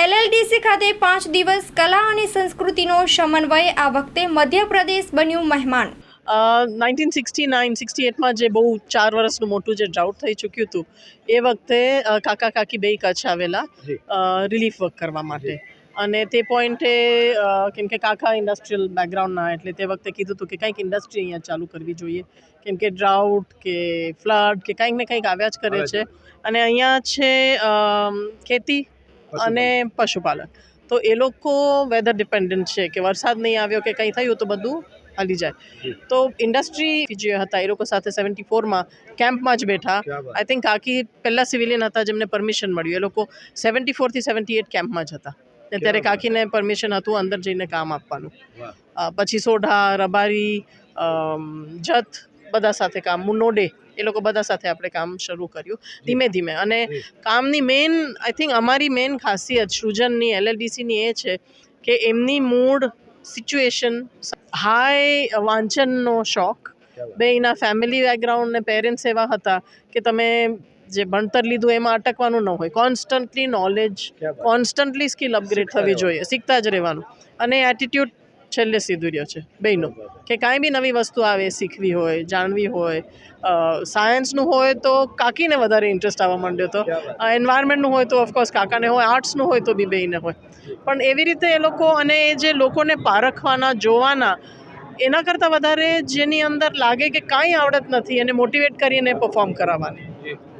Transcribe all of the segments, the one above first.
LLDC ખાતે પાંચ દિવસ કલા અને સંસ્કૃતિનો સમન્વય આ વખતે મધ્યપ્રદેશ બન્યું મહેમાન. નાઇન્ટીન સિક્સટી નાઇન સિક્સટી એટમાં જે બહુ ચાર વર્ષનું મોટું જે ડ્રાઉટ થઈ ચૂક્યું હતું એ વખતે કાકા કાકી બે કચ્છ આવેલા રિલીફ વર્ક કરવા માટે. અને તે પોઈન્ટે કેમ કે કાકા ઇન્ડસ્ટ્રીયલ બેકગ્રાઉન્ડના એટલે તે વખતે કીધું હતું કે કંઈક ઇન્ડસ્ટ્રી અહીંયા ચાલુ કરવી જોઈએ. કેમ કે ડ્રાઉટ કે ફ્લડ કે કંઈક ને કંઈક આવ્યા જ કરે છે. અને અહીંયા છે ખેતી અને પશુપાલન. તો એ લોકો વેધર ડિપેન્ડન્ટ છે કે વરસાદ નહીં આવ્યો કે કંઈ થયું તો બધું હાલી જાય. તો ઇન્ડસ્ટ્રી જે હતા એ લોકો સાથે સેવન્ટી ફોરમાં કેમ્પમાં જ બેઠા. આઈ થિંક કાકી પહેલાં સિવિલિયન હતા જેમને પરમિશન મળ્યું. એ લોકો સેવન્ટી ફોરથી સેવન્ટી એટ કેમ્પમાં જ હતા. ને ત્યારે કાકીને પરમિશન હતું અંદર જઈને કામ આપવાનું. પછી સોઢા રબારી જથ જત બધા સાથે કામ. મુનોડે. એ લોકો બધા સાથે આપણે કામ શરૂ કર્યું ધીમે ધીમે. અને કામની મેઇન આઈ થિંક અમારી મેઇન ખાસિયત સૃજનની એલએલડીસીની એ છે કે એમની મૂળ સિચ્યુએશન હાઈ વાંચનનો શોખ. બે એના ફેમિલી બેકગ્રાઉન્ડ ને પેરેન્ટ્સ એવા હતા કે તમે જે ભણતર લીધું એમાં અટકવાનું ન હોય. Constantly knowledge constantly skill upgrade થવી જોઈએ શીખતા જ રહેવાનું. અને એટીટ્યુડ છેલ્લે સીધું રહ્યો છે. બેયનો. કે કાંઈ બી નવી વસ્તુ આવે શીખવી હોય જાણવી હોય સાયન્સનું હોય તો કાકીને વધારે ઇન્ટરેસ્ટ આવવા માંડ્યો હતો એન્વાયરમેન્ટનું હોય તો ઓફકોર્સ કાકાને હોય આર્ટ્સનું હોય તો બી બેયને હોય. પણ એવી રીતે એ લોકો અને એ જે લોકોને પારખવાના જોવાના એના કરતાં વધારે જેની અંદર લાગે કે કાંઈ આવડત નથી એને મોટિવેટ કરીને પરફોર્મ કરાવવાની.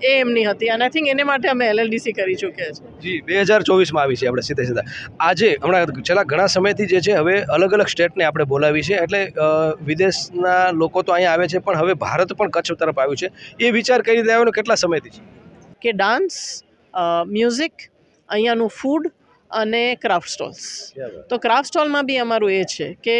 એ એમની હતી. અને આઈ થિંક એને માટે અમે એલએલડીસી કરી ચૂક્યા છે. જી બે હજાર ચોવીસમાં આવી છે આપણે સીધે સીધા. આજે હમણાં છેલ્લા ઘણા સમયથી જે છે હવે અલગ અલગ સ્ટેટને આપણે બોલાવી છે. એટલે વિદેશના લોકો તો અહીંયા આવે છે પણ હવે ભારત પણ કચ્છ તરફ આવ્યું છે. એ વિચાર કરી રીતે આવ્યો કેટલા સમયથી છે? કે ડાન્સ મ્યુઝિક અહીંયાનું ફૂડ અને ક્રાફ્ટ સ્ટોલ્સ તો ક્રાફ્ટ સ્ટોલમાં બી અમારું એ છે કે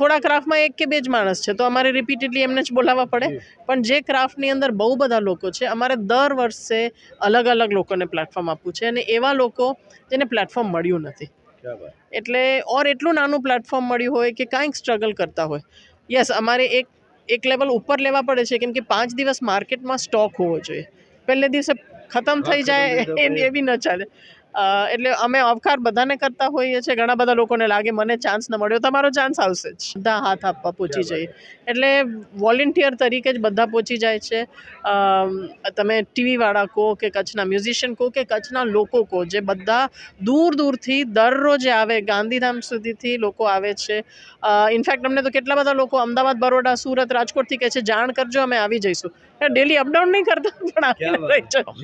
થોડા ક્રાફ્ટમાં એક કે બે જ માણસ છે તો અમારે રિપીટેડલી એમને જ બોલાવવા પડે. પણ જે ક્રાફ્ટની અંદર બહુ બધા લોકો છે અમારે દર વર્ષે અલગ અલગ લોકોને પ્લેટફોર્મ આપવું છે અને એવા લોકો જેને પ્લેટફોર્મ મળ્યું નથી. એટલે ઓર એટલું નાનું પ્લેટફોર્મ મળ્યું હોય કે કાંઈક સ્ટ્રગલ કરતા હોય. યસ અમારે એક એક લેવલ ઉપર લેવા પડે છે કેમ કે પાંચ દિવસ માર્કેટમાં સ્ટોક હોવો જોઈએ. પહેલે દિવસે ખતમ થઈ જાય એ એ બી ન ચાલે. એટલે અમે અવકાર બધાને કરતા હોઈએ છીએ. ઘણા બધા લોકોને લાગે મને ચાન્સ ન મળ્યો તમારો ચાન્સ આવશે જ. બધા હાથ આપવા પહોંચી જઈએ એટલે વોલેન્ટિયર તરીકે જ બધા પહોંચી જાય છે. તમે ટીવીવાળા કહો કે કચ્છના મ્યુઝિશિયન કહો કે કચ્છના લોકો કહો જે બધા દૂર દૂરથી દરરોજ આવે ગાંધીધામ સુધીથી લોકો આવે છે. ઇનફેક્ટ અમને તો કેટલા બધા લોકો અમદાવાદ બરોડા સુરત રાજકોટથી કહે છે જાણ કરજો અમે આવી જઈશું. ડેલી અપડાઉન નહીં કરતા પણ આવીને રહી જાઓ.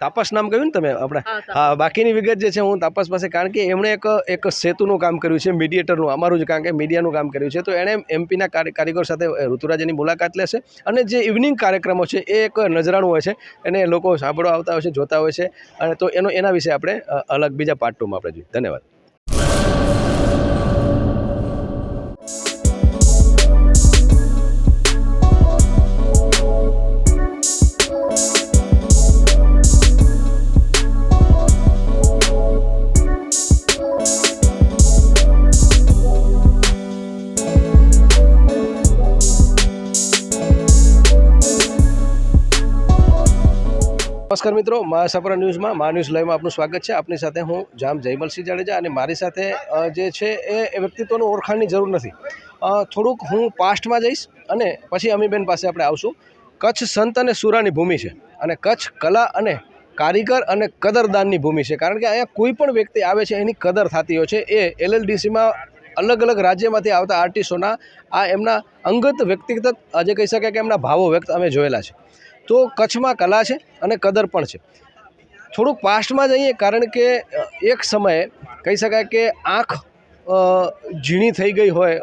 તાપસ નામ કહ્યું ને તમે આપણે? હા, બાકીની વિગત જે છે હું તાપસ પાસે કારણ કે એમણે એક એક સેતુનું કામ કર્યું છે મીડિયેટરનું અમારું જ કારણ કે મીડિયાનું કામ કર્યું છે. તો એણે એમપીના કારીગર સાથે ઋતુરાજની મુલાકાત લેશે અને જે ઇવનિંગ કાર્યક્રમો છે એ એક નજરાણું હોય છે. એને લોકો સાંભળવા આવતા હોય છે જોતા હોય છે. અને તો એનો એના વિશે આપણે અલગ બીજા પાર્ટ ટુમાં આપણે જોઈએ. ધન્યવાદ. નમસ્કાર મિત્રો મહાસાપરા ન્યૂઝમાં મા ન્યૂઝ લાઈવમાં આપનું સ્વાગત છે. આપની સાથે હું જામ જયમલસિંહ જાડેજા અને મારી સાથે જે છે એ એ વ્યક્તિત્વનું ઓળખાણની જરૂર નથી. થોડુંક હું પાસ્ટમાં જઈશ અને પછી અમીબેન પાસે આપણે આવશું. કચ્છ સંત અને સુરાની ભૂમિ છે અને કચ્છ કલા અને કારીગર અને કદરદાનની ભૂમિ છે. કારણ કે અહીંયા કોઈ પણ વ્યક્તિ આવે છે, એની કદર થતી હોય છે. એ એલએલડીસીમાં અલગ અલગ રાજ્યમાંથી આવતા આર્ટિસ્ટોના, આ એમના અંગત વ્યક્તિગત આજે કહી શકાય કે એમના ભાવો વ્યક્ત અમે જોયેલા છે. તો કચ્છમાં કલા છે અને કદર પણ છે. થોડુંક પાસ્ટમાં જઈએ કારણ કે એક સમયે કહી શકાય કે આંખ ઝીણી થઈ ગઈ હોય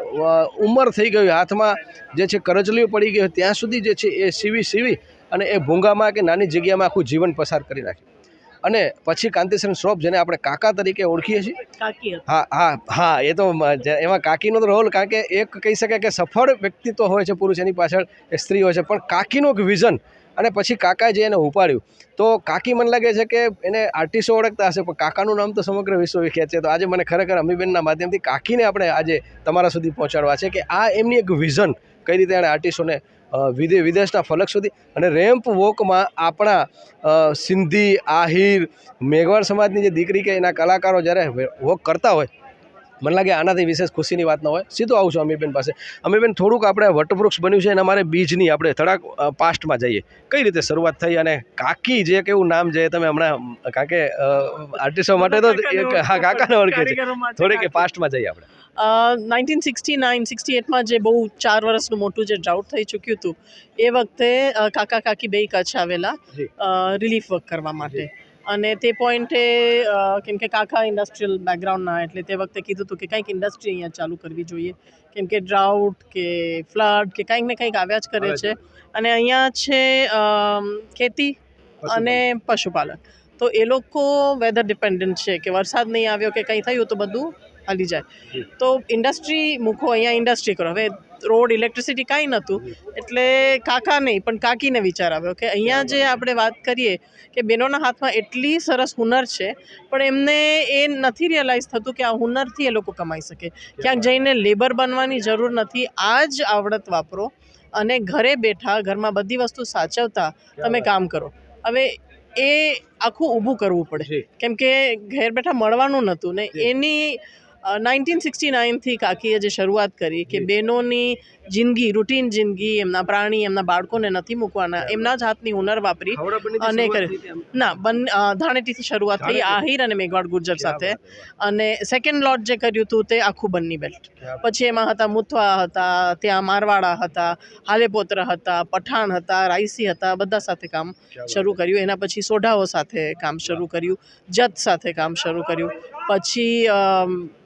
ઉંમર થઈ ગઈ હોય હાથમાં જે છે કરચલીઓ પડી ગઈ હોય ત્યાં સુધી જે છે એ સીવી સીવી અને એ ભૂંગામાં કે નાની જગ્યામાં આખું જીવન પસાર કરી નાખ્યું અને પછી કાંતિસન શ્રોફ જેને આપણે કાકા તરીકે ઓળખીએ છીએ. હા હા હા એ તો એમાં કાકીનો તો રોલ કારણ કે એક કહી શકાય કે સફળ વ્યક્તિત્વ હોય છે પુરુષ એની પાછળ એ સ્ત્રી હોય છે. પણ કાકીનું એક વિઝન અને પછી કાકા જે એને ઉપાડ્યું. તો કાકી મને લાગે છે કે એને આર્ટિસ્ટો ઓળખતા હશે, પણ કાકાનું નામ તો સમગ્ર વિશ્વ વિખ્યાત છે. તો આજે મને ખરેખર અમીબેનના માધ્યમથી કાકીને આપણે આજે તમારા સુધી પહોંચાડવા છે કે આ એમની એક વિઝન કઈ રીતે એણે આર્ટિસ્ટોને વિદેશ વિદે, વિદેશના ફલક સુધી અને રેમ્પ વોકમાં આપણા સિંધી, આહિર, મેઘવાળ સમાજની જે દીકરી કે એના કલાકારો જ્યારે વોક કરતા હોય મને લાગે આનાથી વિશેષ ખુશીની વાત ન હોય. સીધું આવું છું અમીબેન પાસે. અમીબેન થોડુંક આપણે વટવૃક્ષ બન્યું છે અને અમારે બીજની આપણે થોડાક પાસ્ટમાં જઈએ. કઈ રીતે શરૂઆત થઈ અને કાકી જે કેવું નામ છે તમે હમણાં કાકે આર્ટિસ્ટો માટે તો હા કાકાને ઓળખે છે. થોડીક પાસ્ટમાં જઈએ આપણે. નાઇન્ટીન સિક્સટી નાઇન સિક્સટી એટમાં જે બહુ ચાર વર્ષનું મોટું જે ડ્રાઉટ થઈ ચૂક્યું હતું એ વખતે કાકા કાકી બે કચ્છ આવેલા રિલીફ વર્ક કરવા માટે. અને તે પોઈન્ટે કેમ કે કાકા ઇન્ડસ્ટ્રીયલ બેકગ્રાઉન્ડના એટલે તે વખતે કીધું હતું કે કંઈક ઇન્ડસ્ટ્રી અહીંયા ચાલુ કરવી જોઈએ. કેમ કે ડ્રાઉટ કે ફ્લડ કે કંઈક ને કંઈક આવ્યા જ કરે છે. અને અહીંયા છે ખેતી અને પશુપાલન. તો એ લોકો વેધર ડિપેન્ડન્ટ છે કે વરસાદ નહીં આવ્યો કે કંઈ થયું તો બધું હાલી જાય. તો ઇન્ડસ્ટ્રી મૂકો અહીંયા ઇન્ડસ્ટ્રી કરો. હવે રોડ ઇલેક્ટ્રિસિટી કાંઈ નહોતું. એટલે કાકા નહીં પણ કાકીને વિચાર આવ્યો કે અહીંયા જે આપણે વાત કરીએ કે બહેનોના હાથમાં એટલી સરસ હુનર છે પણ એમને એ નથી રિયલાઇઝ થતું કે આ હુનરથી એ લોકો કમાઈ શકે. ક્યાંક જઈને લેબર બનવાની જરૂર નથી. આ જ આવડત વાપરો અને ઘરે બેઠા ઘરમાં બધી વસ્તુ સાચવતા તમે કામ કરો. હવે એ આખું ઊભું કરવું પડે. કેમ કે ઘેર બેઠા મળવાનું નહોતું ને એની નાઇન્ટીન સિક્સટી નાઇનથી કાકીએ જે શરૂઆત કરી કે. બહેનોની જિંદગી રૂટીન જિંદગી એમના પ્રાણી એમના બાળકોને નથી મૂકવાના એમના જ હાથની હુનર વાપરી અને કરે. ના બન ધાણેટીથી શરૂઆત થઈ. આહિર અને મેઘવાડ ગુર્જર સાથે. અને સેકન્ડ લોટ જે કર્યું હતું તે આખું બન્ની બેલ્ટ પછી એમાં હતા મુથવા હતા ત્યાં મારવાડા હતા હાલેપોત્ર હતા પઠાણ હતા રાઈસી હતા બધા સાથે કામ શરૂ કર્યું. એના પછી સોઢાઓ સાથે કામ શરૂ કર્યું જત સાથે કામ શરૂ કર્યું. પછી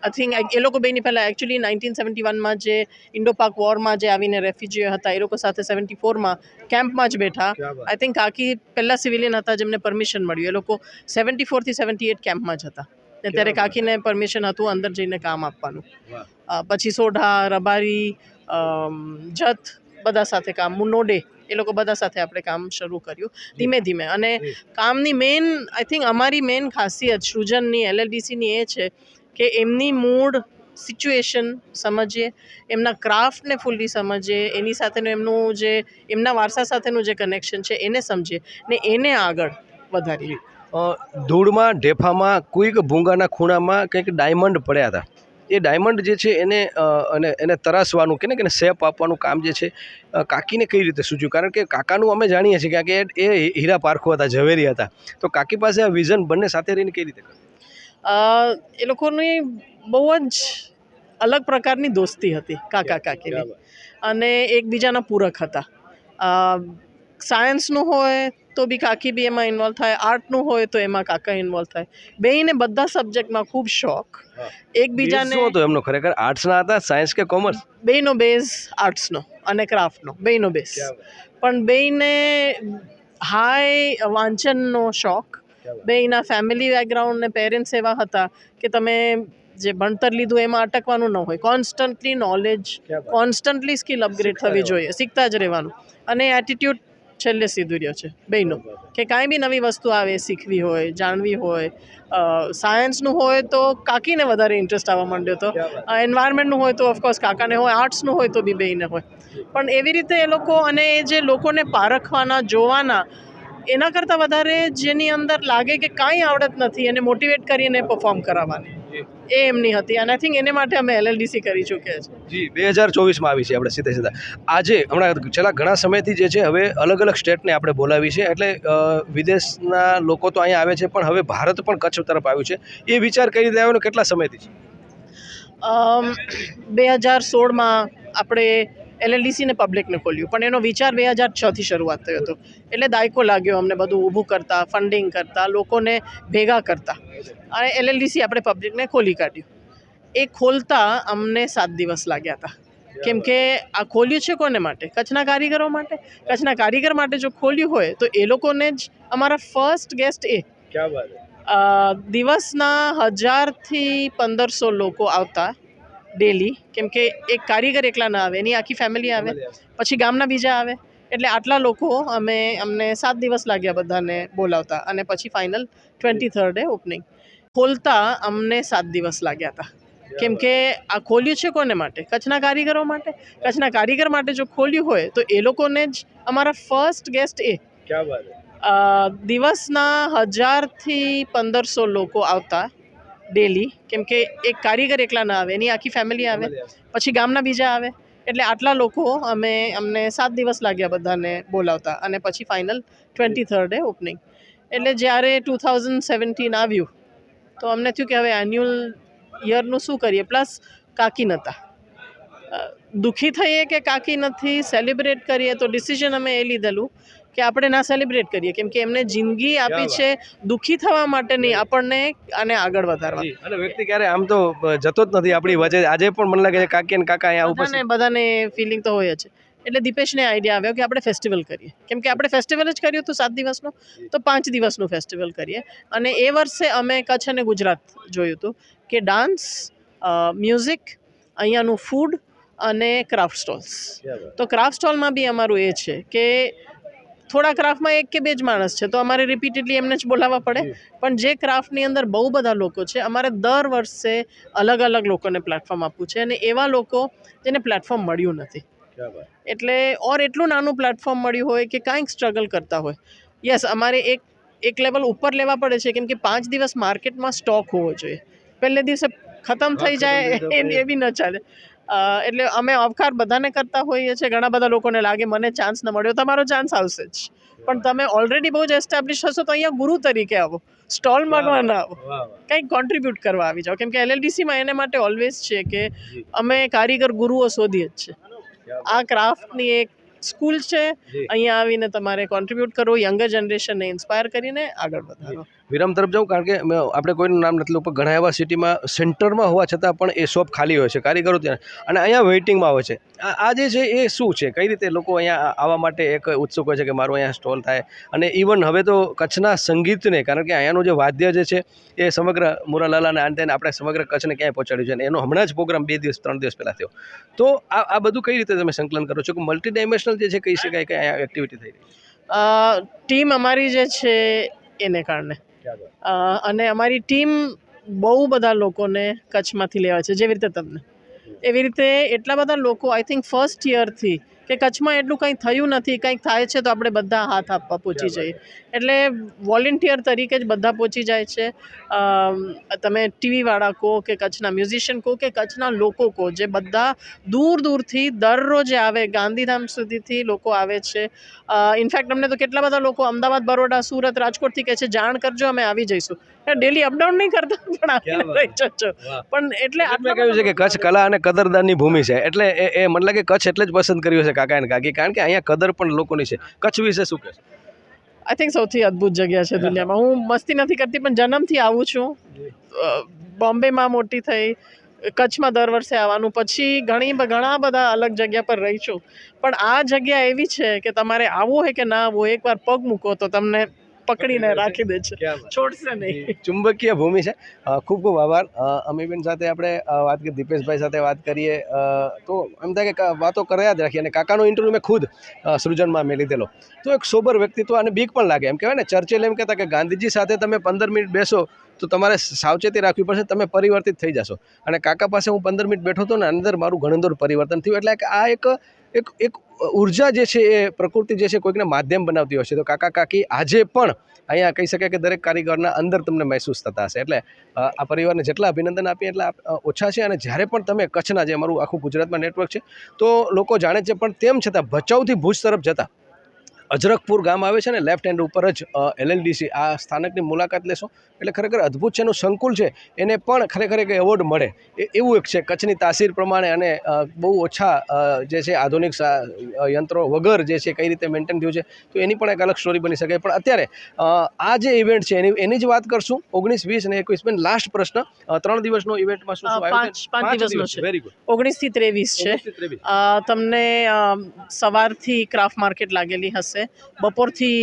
આઈ થિંક એ લોકો બેની પહેલાં એકચ્યુઅલી નાઇન્ટીન સેવન્ટી વનમાં જે ઇન્ડો પાક વોરમાં જે આવીને રેફ્યુજી હતા એ લોકો સાથે સેવન્ટી ફોરમાં કેમ્પમાં જ બેઠા. આઈ થિંક કાકી પહેલાં સિવિલિયન હતા જેમને પરમિશન મળ્યું. એ લોકો સેવન્ટી ફોરથી સેવન્ટી એટ કેમ્પમાં જ હતા. ને ત્યારે કાકીને પરમિશન હતું અંદર જઈને કામ આપવાનું. પછી સોઢા રબારી જથ જત બધા સાથે કામ. મુનોડે એ લોકો બધા સાથે આપણે કામ શરૂ કર્યું ધીમે ધીમે. અને કામની મેઇન આઈ થિંક અમારી મેઇન ખાસિયત સૃજનની એલએલડીસીની એ છે કે એમની મૂડ, સિચ્યુએશન સમજીએ, એમના ક્રાફ્ટને ફૂલ્લી સમજીએ, એની સાથેનું એમનું જે, એમના વારસા સાથેનું જે કનેક્શન છે, એને સમજીએ ને એને આગળ વધારીએ. ધૂળમાં, ઢેફામાં, કોઈક ભૂંગાના ખૂણામાં કંઈક ડાયમંડ પડ્યા હતા. એ ડાયમંડ જે છે એને અને એને તરાસવાનું કે ને કે શેપ આપવાનું કામ જે છે કાકીને કઈ રીતે સૂચ્યું કારણ કે કાકાનું અમે જાણીએ છીએ કારણ કે એ હીરા પારખો હતા, ઝવેરી હતા. તો કાકી પાસે આ વિઝન બંને સાથે રહીને કઈ રીતે કર્યું? એ લોકોની બહુ જ અલગ પ્રકારની દોસ્તી હતી કાકા કાકીની. અને એકબીજાના પૂરક હતા. સાયન્સનું હોય તો બી કાકી બી એમાં ઇન્વોલ્વ થાય આર્ટનું હોય તો એમાં કાકા ઇન્વોલ્વ થાય. બેયને બધા સબ્જેક્ટમાં ખૂબ શોખ. એકબીજાને શું હતું એમનો? ખરેખર આર્ટ્સના હતા સાયન્સ કે કોમર્સ બેયનો બેઝ આર્ટ્સનો અને ક્રાફ્ટનો બેયનો બેઝ પણ બેયને હાઈ વાંચનનો શોખ બેયના ફેમિલી બેકગ્રાઉન્ડ ને પેરેન્ટ્સ એવા હતા કે તમે જે ભણતર લીધું એમાં અટકવાનું ન હોય. Constantly knowledge constantly skill upgrade થવી જોઈએ શીખતા જ રહેવાનું. અને એટીટ્યૂડ છેલ્લે સીધું રહ્યો છે બેયનો. કે કાંઈ બી નવી વસ્તુ આવે શીખવી હોય જાણવી હોય સાયન્સનું હોય તો કાકીને વધારે ઇન્ટરેસ્ટ આવવા માંડ્યો હતો એન્વાયરમેન્ટનું હોય તો ઓફકોર્સ કાકાને હોય આર્ટ્સનું હોય તો બી બેયને હોય. પણ એવી રીતે એ લોકો અને એ જે લોકોને પારખવાના જોવાના એના કરતાં વધારે જેની અંદર લાગે કે કાંઈ આવડત નથી એને મોટિવેટ કરીને પરફોર્મ કરાવવાની. એ એમની હતી. અને આઈ થિંક એને માટે અમે એલએલડીસી કરી ચૂક્યા છે જી બે હજાર ચોવીસમાં આવી છે આપણે સીધે સીધા. આજે હમણાં છેલ્લા ઘણા સમયથી જે છે હવે અલગ અલગ સ્ટેટને આપણે બોલાવી છે. એટલે વિદેશના લોકો તો અહીંયા આવે છે પણ હવે ભારત પણ કચ્છ તરફ આવ્યું છે. એ વિચાર કરી આવ્યો કેટલા સમયથી છે? બે હજાર સોળમાં આપણે એલએલડીસીને પબ્લિકને ખોલ્યું. પણ એનો વિચાર બે હજાર છથી શરૂઆત થયો હતો. એટલે દાયકો લાગ્યો અમને બધું ઊભું કરતા ફંડિંગ કરતા લોકોને ભેગા કરતા. અને એલએલડીસી આપણે પબ્લિકને ખોલી કાઢ્યું. એ ખોલતા અમને સાત દિવસ લાગ્યા હતા. કેમ કે આ ખોલ્યું છે કોને માટે? કચ્છના કારીગરો માટે? કચ્છના કારીગર માટે જો ખોલ્યું હોય તો એ લોકોને જ અમારા ફર્સ્ટ ગેસ્ટ એ. દિવસના હજારથી પંદરસો લોકો આવતા. ડેલી કેમ કે એક કારીગર એકલા ના આવે એની આખી ફેમિલી આવે પછી ગામના બીજા આવે. એટલે આટલા લોકો અમે અમને સાત દિવસ લાગ્યા બધાને બોલાવતા અને પછી ફાઇનલ ટ્વેન્ટી થર્ડે ઓપનિંગ ખોલતા અમને સાત દિવસ લાગ્યા હતા. કેમ કે આ ખોલ્યું છે કોને માટે? કચ્છના કારીગરો માટે? કચ્છના કારીગર માટે જો ખોલ્યું હોય તો એ લોકોને જ અમારા ફર્સ્ટ ગેસ્ટ એ. દિવસના હજારથી પંદરસો લોકો આવતા. ડેલી કેમ કે એક કારીગર એકલા ના આવે એની આખી ફેમિલી આવે પછી ગામના બીજા આવે. એટલે આટલા લોકો અમે અમને સાત દિવસ લાગ્યા બધાને બોલાવતા અને પછી ફાઇનલ ટ્વેન્ટી થર્ડે ઓપનિંગ એટલે જ્યારે ટુ થાઉઝન્ડ સેવન્ટીન આવ્યું તો અમને થયું કે હવે એન્યુઅલ યરનું શું કરીએ? પ્લસ કાકી નહોતા દુઃખી થઈએ કે કાકી નથી સેલિબ્રેટ કરીએ તો ડિસિઝન અમે એ લીધેલું કે આપણે ના સેલિબ્રેટ કરીએ. કેમ કે એમને જિંદગી આપી છે દુઃખી થવા માટે નહીં આપણને આને આગળ વધારવા. અને વ્યક્તિ ક્યારે આમ તો જતો જ નથી આપણી વચ્ચે. આજે પણ મને લાગે છે કાકી અને કાકા અહીંયા ઉપર બધાને ફિલિંગ તો હોય જ. એટલે દીપેશને આઈડિયા આવ્યો કે આપણે ફેસ્ટિવલ કરીએ. કેમ કે આપણે ફેસ્ટિવલ જ કર્યું હતું સાત દિવસનું તો પાંચ દિવસનું ફેસ્ટિવલ કરીએ. અને એ વર્ષે અમે કચ્છ અને ગુજરાત જોયું હતું કે ડાન્સ મ્યુઝિક અહીંયાનું ફૂડ અને ક્રાફ્ટ સ્ટોલ્સ તો ક્રાફ્ટ સ્ટોલમાં બી અમારું એ છે કે થોડા ક્રાફ્ટમાં એક કે બે જ માણસ છે તો અમારે રિપીટેડલી એમને જ બોલાવવા પડે. પણ જે ક્રાફ્ટની અંદર બહુ બધા લોકો છે અમારે દર વર્ષે અલગ અલગ લોકોને પ્લેટફોર્મ આપવું છે અને એવા લોકો જેને પ્લેટફોર્મ મળ્યું નથી. એટલે ઓર એટલું નાનું પ્લેટફોર્મ મળ્યું હોય કે કાંઈક સ્ટ્રગલ કરતા હોય. યસ અમારે એક એક લેવલ ઉપર લેવા પડે છે કેમ કે પાંચ દિવસ માર્કેટમાં સ્ટોક હોવો જોઈએ. પહેલે દિવસે ખતમ થઈ જાય એ એ બી ન ચાલે. એટલે અમે અવકાર બધાને કરતા હોઈએ છીએ. ઘણા બધા લોકોને લાગે મને ચાન્સ ન મળ્યો તમારો ચાન્સ આવશે જ. પણ તમે ઓલરેડી બહુ જ એસ્ટાબ્લિશ હશો તો અહીંયા ગુરુ તરીકે આવો. સ્ટોલ માંગવા ના આવો. કંઈક કોન્ટ્રીબ્યુટ કરવા આવી જાઓ. કેમ કે એલએલડીસીમાં એને માટે ઓલવેઝ છે કે અમે કારીગર ગુરુઓ શોધીએ જ છે આ ક્રાફ્ટની એક સ્કૂલ છે. અહીંયા આવીને તમારે કોન્ટ્રીબ્યુટ કરવું યંગર જનરેશનને ઇન્સ્પાયર કરીને આગળ વધારો. વિરામ તરફ જાઉં કારણ કે આપણે કોઈનું નામ નથી લઉં, પણ ઘણા એવા સિટીમાં સેન્ટરમાં હોવા છતાં પણ એ શોપ ખાલી હોય છે, કારીગરો ત્યાં. અને અહીંયા વેઇટિંગમાં હોય છે. આ જે છે એ શું છે? કઈ રીતે લોકો અહીંયા આવવા માટે એક ઉત્સુક હોય છે કે મારું અહીંયા સ્ટોલ થાય? અને ઇવન હવે તો કચ્છના સંગીતને, કારણ કે અહીંયાનું જે વાદ્ય જે છે એ સમગ્ર મુરાલાલાને આને તેને આપણે સમગ્ર કચ્છને ક્યાંય પહોંચાડ્યું છે? અને એનો હમણાં જ પ્રોગ્રામ બે દિવસ, ત્રણ દિવસ પહેલાં થયો. તો આ આ બધું કઈ રીતે તમે સંકલન કરો છો? કે મલ્ટી ડાયમેન્શનલ જે છે કહી શકાય કે અહીંયા એક્ટિવિટી થઈ રહી ટીમ અમારી જે છે એને કારણે. અને અમારી ટીમ બહુ બધા લોકોને કચ્છમાંથી લેવા છે, જેવી રીતે તમને. એવી રીતે એટલા બધા લોકો આઈ થિંક ફર્સ્ટ યરથી કે કચ્છમાં એટલું કંઈ થયું નથી કંઈક થાય છે તો આપણે બધા હાથ આપવા પહોંચી જઈએ. એટલે વોલેન્ટિયર તરીકે જ બધા પહોંચી જાય છે. તમે ટીવીવાળા કહો કે કચ્છના મ્યુઝિશિયન કહો કે કચ્છના લોકો કહો જે બધા દૂર દૂરથી દરરોજે આવે ગાંધીધામ સુધીથી લોકો આવે છે. ઇનફેક્ટ અમને તો કેટલા બધા લોકો અમદાવાદ બરોડા સુરત રાજકોટથી કહે છે જાણ કરજો અમે આવી જઈશું. ડેલી અપડાઉન નહીં કરતા પણ આવીને રહી જજો પણ એટલે આટલું કહ્યું છે કે કચ્છ કલા અને કદરદાનની ભૂમિ છે. એટલે એ એ મને લાગે કચ્છ એટલે જ પસંદ કર્યું છે કાકા અને કાકી. કારણ કે અહીંયા કદર પણ લોકોની છે. કચ્છ વિશે શું કહેશો? આઈ થિંક સૌથી અદ્ભુત જગ્યા છે દુનિયામાં. હું મસ્તી નથી કરતી પણ જન્મથી આવું છું. બોમ્બેમાં મોટી થઈ કચ્છમાં દર વર્ષે આવવાનું. પછી ઘણી ઘણા બધા અલગ જગ્યા પર રહી છું. પણ આ જગ્યા એવી છે કે તમારે આવવું હોય કે ના આવવું હોય, એકવાર પગ મૂકો તો તમને પકડીને રાખી દે છે. છોડશે નહીં. ચુંબકીય ભૂમિ છે. ખૂબ ખૂબ આભાર. અમીબેન સાથે આપણે વાત કરી દીપેશભાઈ સાથે વાત કરીએ. તો એમ થાય કે વાતો કર્યા જ રાખીએ અને કાકાનો ઇન્ટરવ્યૂ મેં ખુદ સૃજનમાં મેં લીધેલો. તો એક સોબર વ્યક્તિત્વ અને બીક પણ લાગે. એમ કહેવાય ને ચર્ચેલ એમ કહેતા કે ગાંધીજી સાથે તમે પંદર મિનિટ બેસો તો તમારે સાવચેતી રાખવી પડશે તમે પરિવર્તિત થઈ જશો. અને કાકા પાસે હું પંદર મિનિટ બેઠો હતો ને અંદર મારું ઘણું પરિવર્તન થયું. એટલે કે આ એક એક એક ઊર્જા જે છે એ પ્રકૃતિ જે છે કોઈકને માધ્યમ બનાવતી હોય છે. તો કાકા, કાકી, આજે પણ અહીંયા કહી શકાય કે દરેક કારીગરના અંદર તમને મહેસૂસ થતા હશે. એટલે આ પરિવારને જેટલા અભિનંદન આપીએ એટલા ઓછા છે. અને જ્યારે પણ તમે કચ્છના, જે અમારું આખું ગુજરાતમાં નેટવર્ક છે, તો લોકો જાણે છે, પણ તેમ છતાં ભચાઉથી ભુજ તરફ જતા. અજરકપુર ગામ આવે છે ને લેફ્ટ હેન્ડ ઉપર જ એલએલડીસી આ સ્થાનકની મુલાકાત લેશો. એટલે ખરેખર અદ્ભુત છે એનું સંકુલ છે. એને પણ ખરેખર એક એવોર્ડ મળે. એ એવું એક છે કચ્છની તાસીર પ્રમાણે અને બહુ ઓછા જે છે આધુનિક યંત્રો વગર જે છે કઈ રીતે મેન્ટેન થયું છે તો એની પણ એક અલગ સ્ટોરી બની શકે. પણ અત્યારે આ જે ઇવેન્ટ છે એની એની જ વાત કરશું. ઓગણીસ વીસ અને એકવીસ બેન લાસ્ટ પ્રશ્ન. ત્રણ દિવસનો ઇવેન્ટમાં શું પાંચ- પાંચ દિવસનો છે. વેરી ગુડ ઓગણીસથી ત્રેવીસ છે. તમને સવારથી ક્રાફ્ટ માર્કેટ લાગેલી હશે. બપોરથી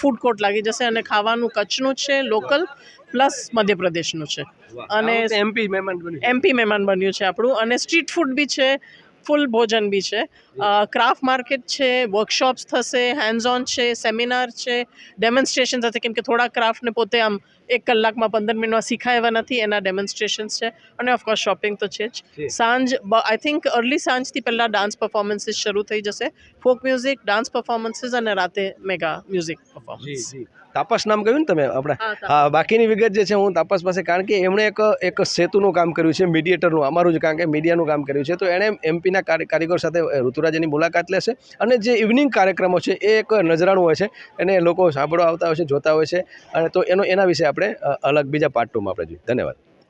ફૂડ કોર્ટ લાગી જશે અને ખાવાનું કચ્છનું છે લોકલ પ્લસ મધ્યપ્રદેશનું છે. અને એમપી મહેમાન બન્યું એમપી મહેમાન બન્યું છે આપણું. અને સ્ટ્રીટ ફૂડ બી છે ફૂલ ભોજન બી છે. ક્રાફ્ટ માર્કેટ છે વર્કશોપ્સ થશે હેન્ડ્સ ઓન છે સેમિનાર છે ડેમોન્સ્ટ્રેશન થશે. કેમ કે થોડા ક્રાફ્ટને પોતે આમ એક કલાકમાં પંદર મિનિટમાં શીખાય એવા નથી એના ડેમોન્સ્ટ્રેશન્સ છે. અને ઓફકોર્સ શોપિંગ તો છે જ. સાંજ આઈ થિંક અર્લી સાંજથી પહેલાં ડાન્સ પરફોર્મન્સીસ શરૂ થઈ જશે. ફોક મ્યુઝિક ડાન્સ પરફોર્મન્સીસ અને રાતે મેગા મ્યુઝિક પરફોર્મન્સ તાપસ નામ કહ્યું ને તમે? આપણે? હા, બાકીની વિગત જે છે હું તાપસ પાસે કારણ કે એમણે એક એક સેતુનું કામ કર્યું છે મીડિયેટરનું અમારું જ કારણ કે મીડિયાનું કામ કર્યું છે. તો એણે એમપીના કારીગર સાથે ઋતુરાજની મુલાકાત લેશે. અને જે ઇવનિંગ કાર્યક્રમો છે એ એક નજરાણું હોય છે. એને લોકો સાંભળવા આવતા હોય છે જોતા હોય છે. અને તો એનો એના વિશે આપણે અલગ બીજા પાર્ટ ટુમાં આપણે જોઈએ. ધન્યવાદ.